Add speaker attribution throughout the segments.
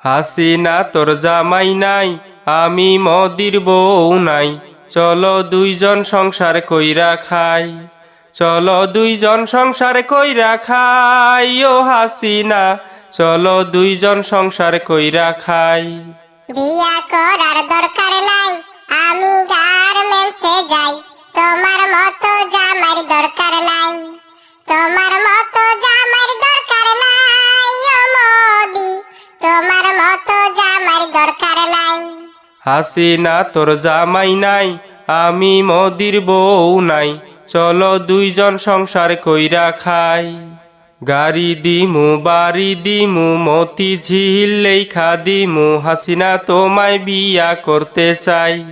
Speaker 1: হাসিনা তোর জামাই নাই, আমি মদির বউ নাই। চলো দুইজন সংসার কইরা খাই, চলো দুইজন সংসার কইরা খাই, ও হাসিনা। চলো দুইজন সংসার কইরা খাই।
Speaker 2: বিয়া করার দরকার নাই, আমি
Speaker 1: হাসিনা তোর জামাই নাই, আমি মদির বউ নাই। চলো দুইজন সংসার কইরা খাই। গাড়ি দিমু, বাড়ি দিমু, মতি ঝিল লেখা দিমু, হাসিনা তোমায় বিয়া করতে চাই।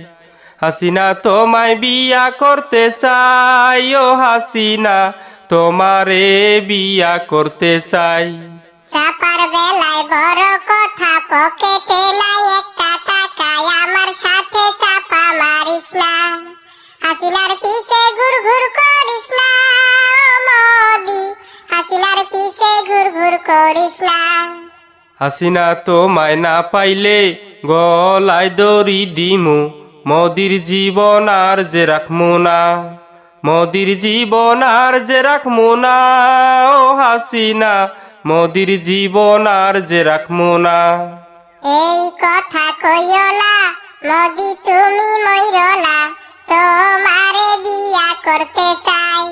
Speaker 1: হাসিনা তোমায় বিয়া করতে চাই, ও হাসিনা তোমারে বিয়া করতে চাই।
Speaker 2: বড় কথা হাসিনার পিছে ঘুর ঘুর করিস না মোদি। হাসিনার পিছে ঘুর ঘুর করিস না।
Speaker 1: হাসিনা তোমায় না পাইলে গলায় দড়ি দিমু। মদির জীবন আর যে রাখমু না। মদির জীবন আর যে রাখমু না ও হাসিনা। মদির জীবন আর যে রাখমু না।
Speaker 2: এই কথা কইও না মোদি তুমি মইর না তোমারে বিয়া করতে চাই।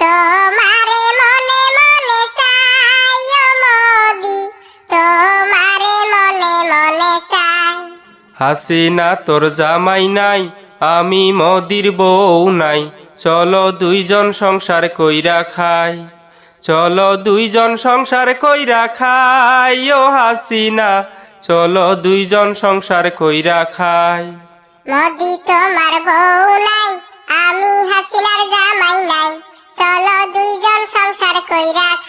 Speaker 2: তোমারে মনে মনে চাই ও মোদি। তোমারে মনে মনে চাই।
Speaker 1: হাসিনা তোর জামাই নাই আমি মদির বউ নাই। চলো দুইজন সংসার কইরা খাই। চলো দুইজন সংসার কইরা খাই ও হাসিনা। চলো দুইজন সংসার কইরা খাই।
Speaker 2: মোদি তোমার বউ নাই Iraq